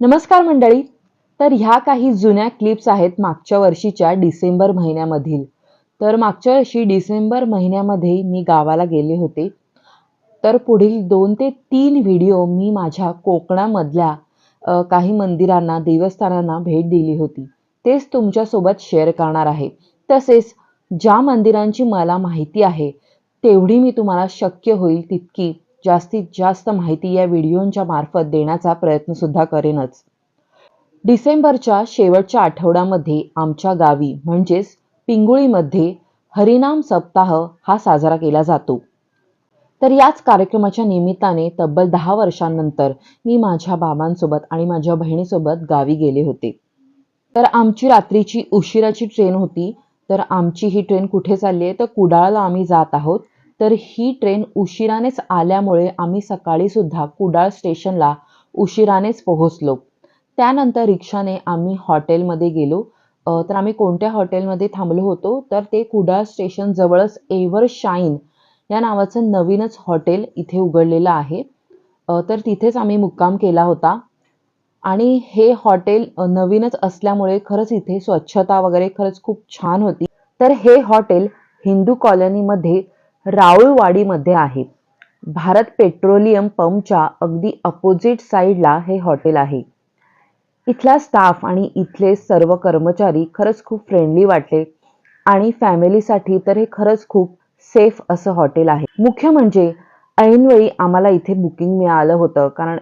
नमस्कार मंडळी. तर ह्या काही जुन्या क्लिप्स आहेत मागच्या वर्षीच्या डिसेंबर महिन्यामधील. तर मागच्या वर्षी डिसेंबर महिन्यामध्ये मी गावाला गेले होते. तर पुढील दोन ते तीन व्हिडिओ मी माझ्या कोकणामधल्या काही मंदिरांना देवस्थानांना भेट दिली होती. तेच तुमच्यासोबत शेअर करणार आहे. तसेच ज्या मंदिरांची मला माहिती आहे तेवढी मी तुम्हाला शक्य होईल तितकी जास्तीत जास्त माहिती या व्हिडिओंच्या मार्फत देण्याचा प्रयत्नसुद्धा करेनच. डिसेंबरच्या शेवटच्या आठवड्यामध्ये आमच्या गावी म्हणजेच पिंगुळीमध्ये हरिनाम सप्ताह हा साजरा केला जातो. तर याच कार्यक्रमाच्या निमित्ताने तब्बल दहा वर्षांनंतर मी माझ्या बाबांसोबत आणि माझ्या बहिणीसोबत गावी गेले होते. तर आमची रात्रीची उशिराची ट्रेन होती. तर आमची ही ट्रेन कुठे चालली आहे? तर कुडाळला आम्ही जात आहोत. तर ही ट्रेन उशिरानेच आल्यामुळे आम्ही सकाळीसुद्धा कुडाळ स्टेशनला उशिरानेच पोहोचलो. त्यानंतर रिक्षाने आम्ही हॉटेलमध्ये गेलो. तर आम्ही कोणत्या हॉटेलमध्ये थांबलो होतो? तर ते कुडाळ स्टेशन जवळच एव्हर शाईन या नावाचं नवीनच हॉटेल इथे उघडलेलं आहे. तर तिथेच आम्ही मुक्काम केला होता. आणि हे हॉटेल नवीनच असल्यामुळे खरंच इथे स्वच्छता वगैरे खरंच खूप छान होती. तर हे हॉटेल हिंदू कॉलनीमध्ये राऊळवाडीमध्ये आहे. भारत पेट्रोलियम पंपच्या अगदी अपोजिट साईडला हे हॉटेल आहे. इथला स्टाफ आणि इथले सर्व कर्मचारी खरंच खूप फ्रेंडली वाटले आणि फॅमिलीसाठी तर हे खरंच खूप सेफ असं हॉटेल आहे. मुख्य म्हणजे ऐनवेळी आम्हाला इथे बुकिंग मिळालं होतं कारण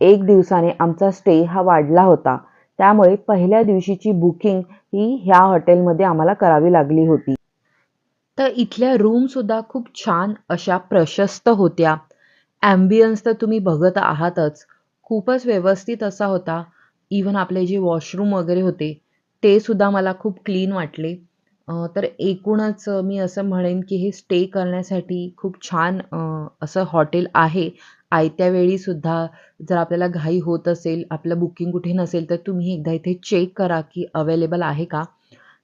एक दिवसाने आमचा स्टे हा वाढला होता. त्यामुळे पहिल्या दिवशीची बुकिंग ही ह्या हॉटेलमध्ये आम्हाला करावी लागली होती. तर इथल्या रूमसुद्धा खूप छान अशा प्रशस्त होत्या. ॲम्बियन्स तर तुम्ही बघत आहातच. खूपच व्यवस्थित असा होता. इवन आपले जे वॉशरूम वगैरे होते ते सुद्धा मला खूप क्लीन वाटले. तर एकूणच मी असं म्हणेन की हे स्टे करण्यासाठी खूप छान असं हॉटेल आहे. आयत्या वेळीसुद्धा जर आपल्याला घाई होत असेल आपलं बुकिंग कुठे नसेल तर तुम्ही एकदा इथे चेक करा की अवेलेबल आहे का.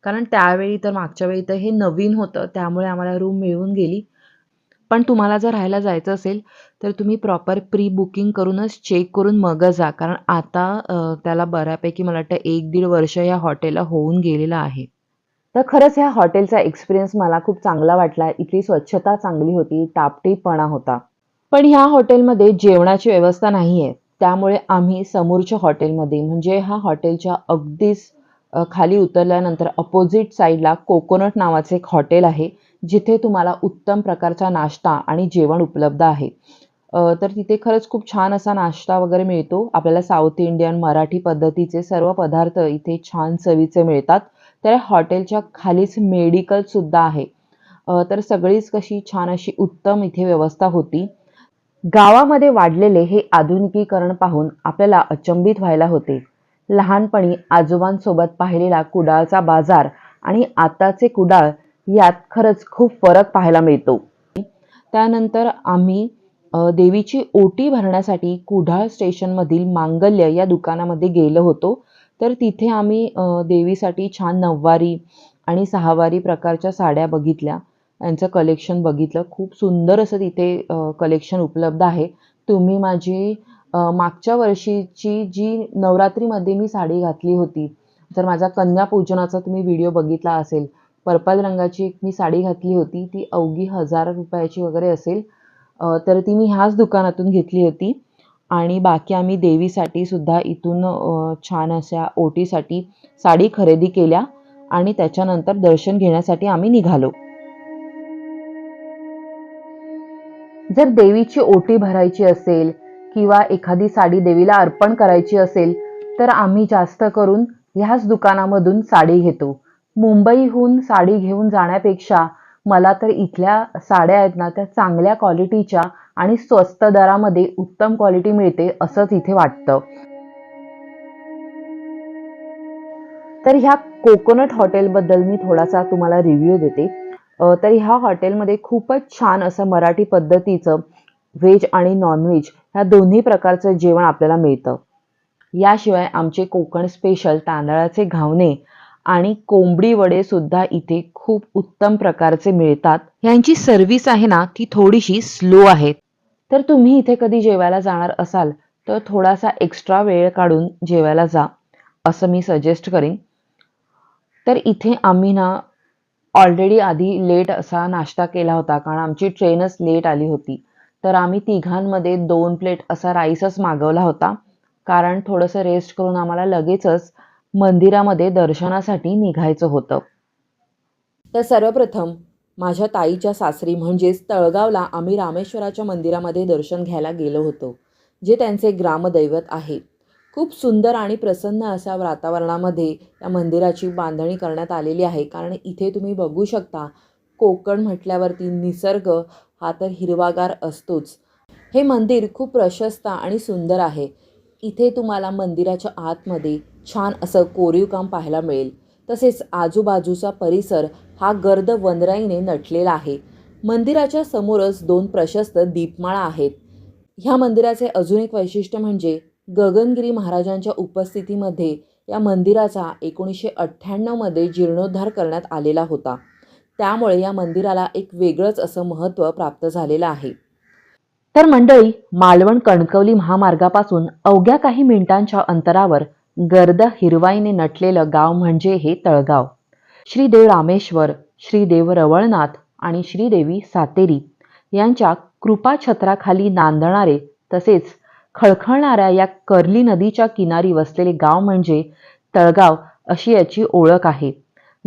कारण त्यावेळी तर मागच्या वेळी तर हे नवीन होतं त्यामुळे आम्हाला रूम मिळून गेली. पण तुम्हाला जर राहायला जायचं असेल तर तुम्ही प्रॉपर प्री बुकिंग करूनच चेक करून मगच जा. कारण आता त्याला बऱ्यापैकी मला वाटतं एक दीड वर्ष या हॉटेलला होऊन गेलेलं आहे. तर खरंच ह्या हॉटेलचा एक्सपिरियन्स मला खूप चांगला वाटला. इथली स्वच्छता चांगली होती टापटीपणा होता. पण ह्या हॉटेलमध्ये जेवणाची व्यवस्था नाही आहे त्यामुळे आम्ही समोरच्या हॉटेलमध्ये म्हणजे ह्या हॉटेलच्या अगदीच खाली उतरल्यानंतर अपोजिट साईडला कोकोनट नावाचे एक हॉटेल आहे जिथे तुम्हाला उत्तम प्रकारचा नाश्ता आणि जेवण उपलब्ध आहे. तर तिथे खरंच खूप छान असा नाश्ता वगैरे मिळतो. आपल्याला साऊथ इंडियन मराठी पद्धतीचे सर्व पदार्थ इथे छान चवीचे मिळतात. तर हॉटेलच्या खालीच मेडिकलसुद्धा आहे. तर सगळीच कशी छान अशी उत्तम इथे व्यवस्था होती. गावामध्ये वाढलेले हे आधुनिकीकरण पाहून आपल्याला अचंबित व्हायला होते. लहानपणी आजोबांसोबत पाहिलेला कुडाळचा बाजार आणि आताचे कुडाळ यात खरंच खूप फरक पाहायला मिळतो. त्यानंतर आम्ही देवीची ओटी भरण्यासाठी कुडाळ स्टेशनमधील मांगल्य या दुकानामध्ये गेलो होतो. तर तिथे आम्ही देवीसाठी छान नऊवारी आणि सहावारी प्रकारच्या साड्या बघितल्या. यांचं कलेक्शन बघितलं. खूप सुंदर असं तिथे कलेक्शन उपलब्ध आहे. तुम्ही माझी मागच्या वर्षीची जी नवरात्रीमध्ये मी साडी घातली होती जर माझा कन्या पूजनाचा तुम्ही व्हिडिओ बघितला असेल पर्पल रंगाची एक मी साडी घातली होती ती अवघी हजार रुपयाची वगैरे असेल तर ती मी ह्याच दुकानातून घेतली होती. आणि बाकी आम्ही देवीसाठी सुद्धा इथून छान अशा ओटीसाठी साडी खरेदी केल्या आणि त्याच्यानंतर दर्शन घेण्यासाठी आम्ही निघालो. जर देवीची ओटी भरायची असेल किंवा एखादी साडी देवीला अर्पण करायची असेल तर आम्ही जास्त करून ह्याच दुकानामधून साडी घेतो. मुंबईहून साडी घेऊन जाण्यापेक्षा मला तर इथल्या साड्या आहेत ना त्या चांगल्या क्वालिटीच्या आणि स्वस्त दरामध्ये उत्तम क्वालिटी मिळते असंच इथे वाटतं. तर ह्या कोकोनट हॉटेलबद्दल मी थोडासा तुम्हाला रिव्ह्यू देते. तर ह्या हॉटेलमध्ये खूपच छान असं मराठी पद्धतीचं व्हेज आणि नॉनव्हेज ह्या दोन्ही प्रकारचं जेवण आपल्याला मिळतं. याशिवाय आमचे कोकण स्पेशल तांदळाचे घावणे आणि कोंबडी वडे सुद्धा इथे खूप उत्तम प्रकारचे मिळतात. यांची सर्व्हिस आहे ना ती थोडीशी स्लो आहे. तर तुम्ही इथे कधी जेवायला जाणार असाल तर थोडासा एक्स्ट्रा वेळ काढून जेवायला जा असं मी सजेस्ट करीन. तर इथे आम्ही ना ऑलरेडी आधी लेट असा नाश्ता केला होता कारण आमची ट्रेनच लेट आली होती. तर आम्ही तिघांमध्ये दोन प्लेट असा राईसच मागवला होता. कारण थोडंसं रेस्ट करून आम्हाला लगेचच मंदिरामध्ये दर्शनासाठी निघायचं होतं. तर सर्वप्रथम माझ्या ताईच्या सासरी म्हणजेच तळगावला आम्ही रामेश्वराच्या मंदिरामध्ये दर्शन घ्यायला गेलो होतो जे त्यांचे ग्रामदैवत आहे. खूप सुंदर आणि प्रसन्न अशा वातावरणामध्ये या मंदिराची बांधणी करण्यात आलेली आहे. कारण इथे तुम्ही बघू शकता कोकण म्हटल्यावरती निसर्ग हा तर हिरवागार असतोच. हे मंदिर खूप प्रशस्त आणि सुंदर आहे. इथे तुम्हाला मंदिराच्या आतमध्ये छान असं कोरीव काम पाहायला मिळेल. तसेच आजूबाजूचा परिसर हा गर्द वनराईने नटलेला आहे. मंदिराच्या समोरच दोन प्रशस्त दीपमाळा आहेत. ह्या मंदिराचे अजून एक वैशिष्ट्य म्हणजे गगनगिरी महाराजांच्या उपस्थितीमध्ये या मंदिराचा एकोणीसशे अठ्ठ्याण्णवमध्ये जीर्णोद्धार करण्यात आलेला होता. त्यामुळे या मंदिराला एक वेगळंच असं महत्त्व प्राप्त झालेलं आहे. तर मंडळी मालवण कणकवली महामार्गापासून अवघ्या काही मिनिटांच्या अंतरावर गर्द हिरवाईने नटलेलं गाव म्हणजे हे तळगाव. श्रीदेव रामेश्वर श्रीदेव रवळनाथ आणि श्रीदेवी सातेरी यांच्या कृपाछत्राखाली नांदणारे तसेच खळखळणाऱ्या या कर्ली नदीच्या किनारी वसलेले गाव म्हणजे तळगाव अशी याची ओळख आहे.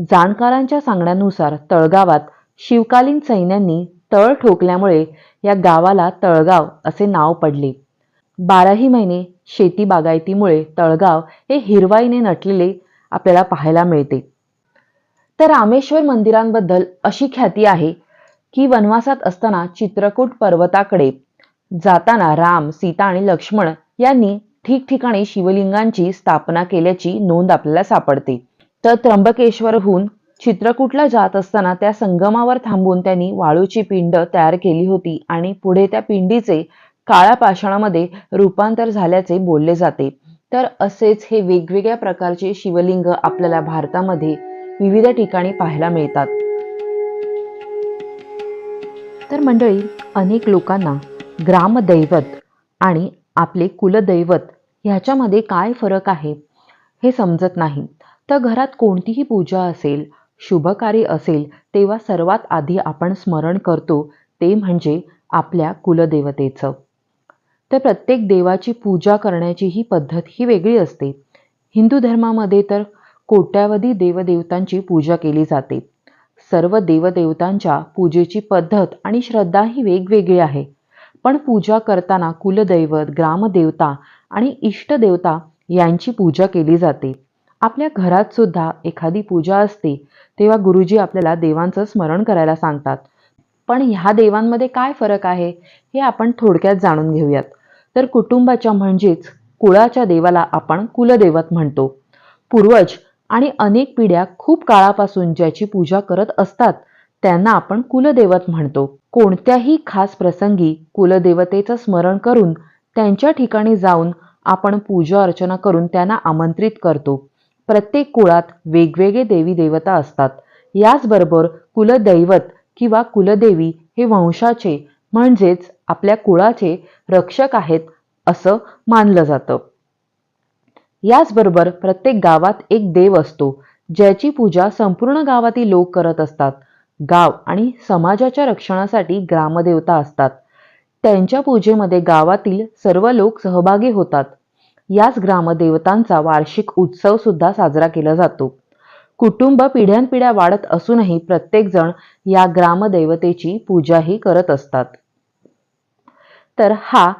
जाणकारांच्या सांगण्यानुसार तळगावात शिवकालीन सैन्यांनी तळ ठोकल्यामुळे या गावाला तळगाव असे नाव पडले. बाराही महिने शेती बागायतीमुळे तळगाव हे हिरवाईने नटलेले आपल्याला पाहायला मिळते. तर रामेश्वर मंदिरांबद्दल अशी ख्याती आहे की वनवासात असताना चित्रकूट पर्वताकडे जाताना राम सीता आणि लक्ष्मण यांनी ठिकठिकाणी शिवलिंगांची स्थापना केल्याची नोंद आपल्याला सापडते. तर त्र्यंबकेश्वरहून चित्रकूटला जात असताना त्या संगमावर थांबून त्यांनी वाळूची पिंड तयार केली होती आणि पुढे त्या पिंडीचे काळ्या पाषाणामध्ये रूपांतर झाल्याचे बोलले जाते. तर असेच हे वेगवेगळ्या प्रकारचे शिवलिंग आपल्याला भारतामध्ये विविध ठिकाणी पाहायला मिळतात. तर मंडळी अनेक लोकांना ग्रामदैवत आणि आपले कुलदैवत ह्याच्यामध्ये काय फरक आहे हे समजत नाही. तर घरात कोणतीही पूजा असेल शुभकार्य असेल तेव्हा सर्वात आधी आपण स्मरण करतो ते म्हणजे आपल्या कुलदेवतेचं. तर प्रत्येक देवाची पूजा करण्याची ही पद्धत ही वेगळी असते. हिंदू धर्मामध्ये तर कोट्यावधी देवदेवतांची पूजा केली जाते. सर्व देवदेवतांच्या पूजेची पद्धत आणि श्रद्धा ही वेगवेगळी आहे. पण पूजा करताना कुलदैवत ग्रामदेवता आणि इष्टदेवता यांची पूजा केली जाते. आपल्या घरात सुद्धा एखादी पूजा असते तेव्हा गुरुजी आपल्याला देवांचं स्मरण करायला सांगतात. पण ह्या देवांमध्ये काय फरक आहे हे आपण थोडक्यात जाणून घेऊयात. तर कुटुंबाच्या म्हणजेच कुळाच्या देवाला आपण कुलदैवत म्हणतो. पूर्वज आणि अनेक पिढ्या खूप काळापासून ज्याची पूजा करत असतात त्यांना आपण कुलदैवत म्हणतो. कोणत्याही खास प्रसंगी कुलदेवतेचं स्मरण करून त्यांच्या ठिकाणी जाऊन आपण पूजा अर्चना करून त्यांना आमंत्रित करतो. प्रत्येक कुळात वेगवेगळे देवी देवता असतात. याचबरोबर कुलदैवत किंवा कुलदेवी हे वंशाचे म्हणजेच आपल्या कुळाचे रक्षक आहेत असं मानलं जातं. याचबरोबर प्रत्येक गावात एक देव असतो ज्याची पूजा संपूर्ण गावातील लोक करत असतात. गाव आणि समाजाच्या रक्षणासाठी ग्रामदेवता असतात. त्यांच्या पूजेमध्ये गावातील सर्व लोक सहभागी होतात. याच ग्रामदेवतांचा वार्षिक उत्सव सुद्धा साजरा केला जातो. कुटुंब पिढ्यानपिढ्या वाढत असूनही प्रत्येकजण या ग्रामदेवतेची पूजाही करत असतात. तर हा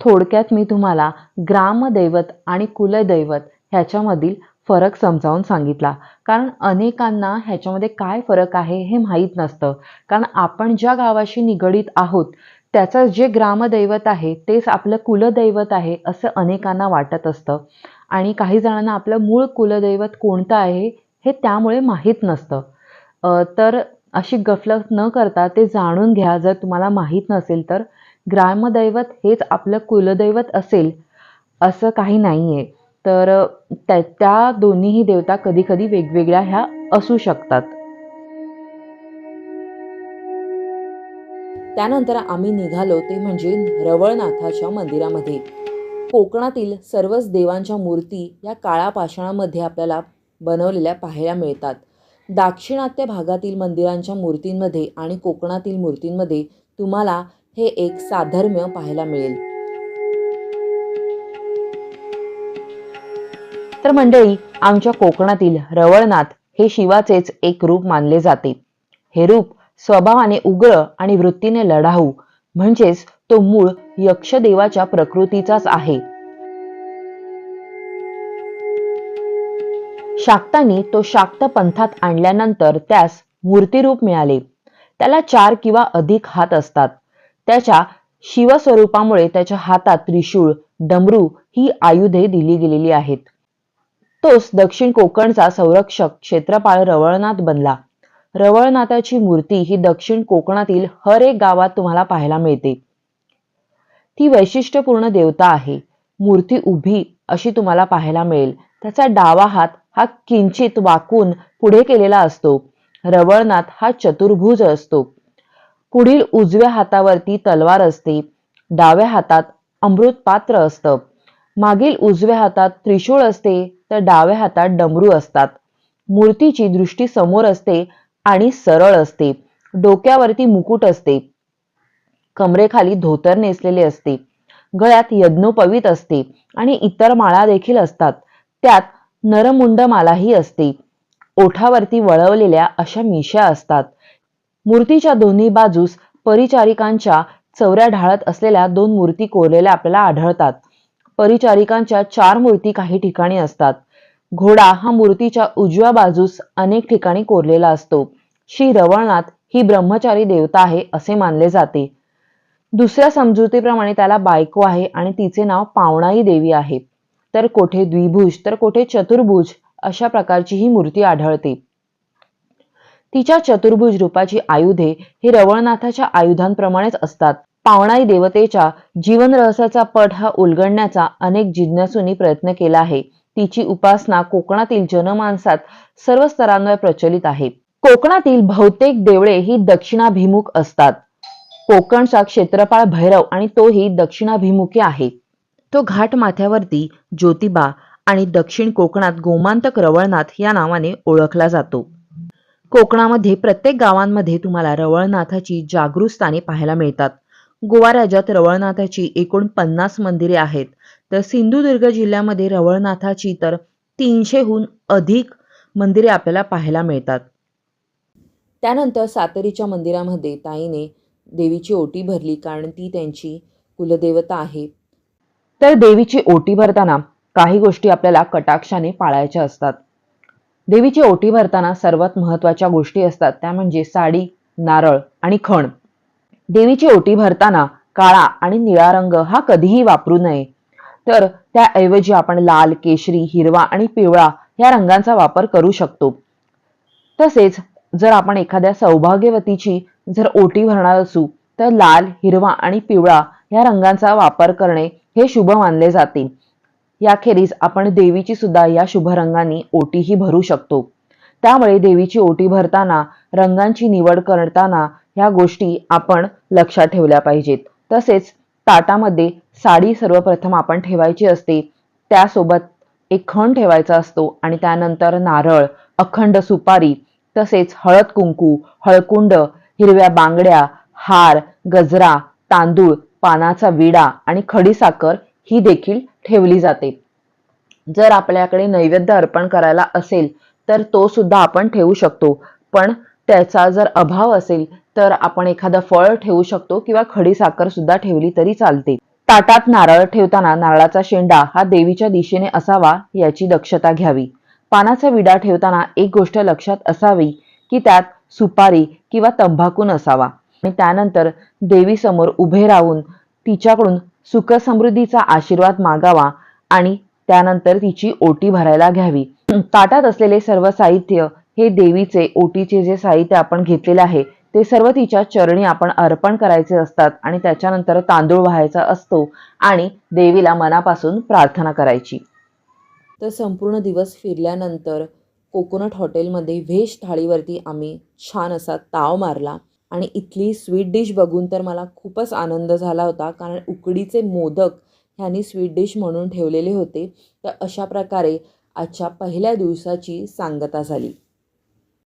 थोडक्यात मी तुम्हाला ग्रामदैवत आणि कुलदैवत ह्याच्यामधील फरक समजावून सांगितला. कारण अनेकांना ह्याच्यामध्ये काय फरक आहे हे माहीत नसतं. कारण आपण ज्या गावाशी निगडीत आहोत त्याचं जे ग्रामदैवत आहे तेच आपलं कुलदैवत आहे असं अनेकांना वाटत असतं. आणि काही जणांना आपलं मूळ कुलदैवत कोणतं आहे हे त्यामुळे माहीत नसतं. तर अशी गफलत न करता ते जाणून घ्या जर तुम्हाला माहीत नसेल तर. ग्रामदैवत हेच आपलं कुलदैवत असेल असं काही नाही आहे तर त्या त्या दोन्हीही देवता कधीकधी वेगवेगळ्या ह्या असू शकतात. त्यानंतर आम्ही निघालो ते म्हणजे रवळनाथाच्या मंदिरामध्ये. कोकणातील सर्वच देवांच्या मूर्ती या काळ्या पाषाणामध्ये आपल्याला बनवलेल्या पाहायला मिळतात. दाक्षिणात्य भागातील मंदिरांच्या मूर्तींमध्ये आणि कोकणातील मूर्तींमध्ये तुम्हाला हे एक साधर्म्य पाहायला मिळेल. तर मंडळी आमच्या कोकणातील रवळनाथ हे शिवाचेच एक रूप मानले जाते. हे रूप स्वभावाने उग्र आणि वृत्तीने लढाऊ. म्हणजेच तो मूळ यक्षदेवाच्या प्रकृतीचाच आहे. शाक्तांनी तो शाक्त पंथात आणल्यानंतर त्यास मूर्तिरूप मिळाले. त्याला चार किंवा अधिक हात असतात. त्याच्या शिवस्वरूपामुळे त्याच्या हातात त्रिशूळ डमरू ही आयुधे दिली गेलेली आहेत. तोच दक्षिण कोकणचा संरक्षक क्षेत्रपाळ रवळनाथ बनला. रवळनाथाची मूर्ती ही दक्षिण कोकणातील हर एक गावात तुम्हाला पाहायला मिळते. ती वैशिष्ट्यपूर्ण देवता आहे. मूर्ती उभी अशी तुम्हाला पाहायला मिळेल. त्याचा डावा हात हा किंचित वाकून पुढे केलेला असतो. रवळनाथ हा चतुर्भुज असतो. पुढील उजव्या हातावरती तलवार असते. डाव्या हातात अमृत पात्र असतं. मागील उजव्या हातात त्रिशूळ असते तर डाव्या हातात डमरू असतात. मूर्तीची दृष्टी समोर असते आणि सरळ असते. डोक्यावरती मुकुट असते. कमरेखाली धोतर नेसलेले असते. गळ्यात यज्ञोपवीत असते आणि इतर माळा देखील असतात. त्यात नरमुंड मालाही असते. ओठावरती वळवलेल्या अशा मिशा असतात. मूर्तीच्या दोन्ही बाजूस परिचारिकांच्या चौऱ्या ढाळत असलेल्या दोन मूर्ती कोरलेल्या आपल्याला आढळतात. परिचारिकांच्या चार मूर्ती काही ठिकाणी असतात. घोडा हा मूर्तीच्या उजव्या बाजूस अनेक ठिकाणी कोरलेला असतो. श्री रवळनाथ ही ब्रह्मचारी देवता आहे असे मानले जाते. दुसऱ्या समजुतीप्रमाणे त्याला बायको आहे आणि तिचे नाव पावणाई देवी आहे. तर कोठे द्विभुज तर कोठे चतुर्भुज अशा प्रकारची ही मूर्ती आढळते. तिच्या चतुर्भुज रूपाची आयुधे ही रवळनाथाच्या आयुधांप्रमाणेच असतात. पावणाई देवतेच्या जीवन रहस्याचा पट हा उलगडण्याचा अनेक जिज्ञासूंनी प्रयत्न केला आहे. तिची उपासना कोकणातील जनमानसात सर्व स्तरांवर प्रचलित आहे. कोकणातील बहुतेक देवळे ही दक्षिणाभिमुख असतात. कोकणचा क्षेत्रपाळ भैरव आणि तोही दक्षिणाभिमुखी आहे. तो घाट माथ्यावरती ज्योतिबा आणि दक्षिण कोकणात गोमांतक रवळनाथ या नावाने ओळखला जातो. कोकणामध्ये प्रत्येक गावांमध्ये तुम्हाला रवळनाथाची जागृत स्थाने पाहायला मिळतात. गोवा राज्यात रवळनाथाची एकूण पन्नास मंदिरे आहेत. तर सिंधुदुर्ग जिल्ह्यामध्ये रवळनाथाची तर तीनशेहून अधिक मंदिरे आपल्याला पाहायला मिळतात. त्यानंतर सातरीच्या मंदिरामध्ये ताईने देवीची ओटी भरली कारण ती त्यांची कुलदेवता आहे. तर देवीची ओटी भरताना काही गोष्टी आपल्याला कटाक्षाने पाळायच्या असतात. देवीची ओटी भरताना सर्वात महत्त्वाच्या गोष्टी असतात त्या म्हणजे साडी नारळ आणि खण. देवीची ओटी भरताना काळा आणि निळा रंग हा कधीही वापरू नये. तर त्याऐवजी आपण लाल केशरी हिरवा आणि पिवळा या रंगांचा वापर करू शकतो. तसेच जर आपण एखाद्या सौभाग्यवतीची जर ओटी भरणार असू तर लाल हिरवा आणि पिवळा या रंगांचा वापर करणे हे शुभ मानले जाते. याखेरीज आपण देवीची सुद्धा या शुभ रंगांनी ओटीही भरू शकतो. त्यामुळे देवीची ओटी भरताना रंगांची निवड करताना ह्या गोष्टी आपण लक्षात ठेवल्या पाहिजेत. तसेच ताटामध्ये साडी सर्वप्रथम आपण ठेवायची असते. त्यासोबत एक खण ठेवायचा असतो आणि त्यानंतर नारळ अखंड सुपारी तसेच हळद कुंकू हळकुंड हिरव्या बांगड्या हार गजरा तांदूळ पानाचा विडा आणि खडीसाखर ही देखील ठेवली जाते. जर आपल्याकडे नैवेद्य अर्पण करायला असेल तर तो सुद्धा आपण ठेवू शकतो. पण त्याचा जर अभाव असेल तर आपण एखादं फळ ठेवू शकतो किंवा खडीसाखर सुद्धा ठेवली तरी चालते. ताटात नारळ ठेवताना नारळाचा शेंडा हा देवीच्या दिशेने असावा याची दक्षता घ्यावी. पानाचा विडा ठेवताना एक गोष्ट लक्षात असावी की त्यात सुपारी किंवा तंबाखू नसावा. आणि त्यानंतर देवीसमोर उभे राहून तिच्याकडून सुख समृद्धीचा आशीर्वाद मागावा आणि त्यानंतर तिची ओटी भरायला घ्यावी. ताटात असलेले सर्व साहित्य हे देवीचे ओटीचे जे साहित्य आपण घेतलेले आहे ते सर्व तिच्या चरणी आपण अर्पण करायचे असतात आणि त्याच्यानंतर तांदूळ व्हायचा असतो आणि देवीला मनापासून प्रार्थना करायची. तर संपूर्ण दिवस फिरल्यानंतर कोकोनट हॉटेलमध्ये व्हेज थाळीवरती आम्ही छान असा ताव मारला आणि इथली स्वीट डिश बघून तर मला खूपच आनंद झाला होता कारण उकडीचे मोदक ह्यांनी स्वीट डिश म्हणून ठेवलेले होते. तर अशा प्रकारे आजच्या पहिल्या दिवसाची सांगता झाली.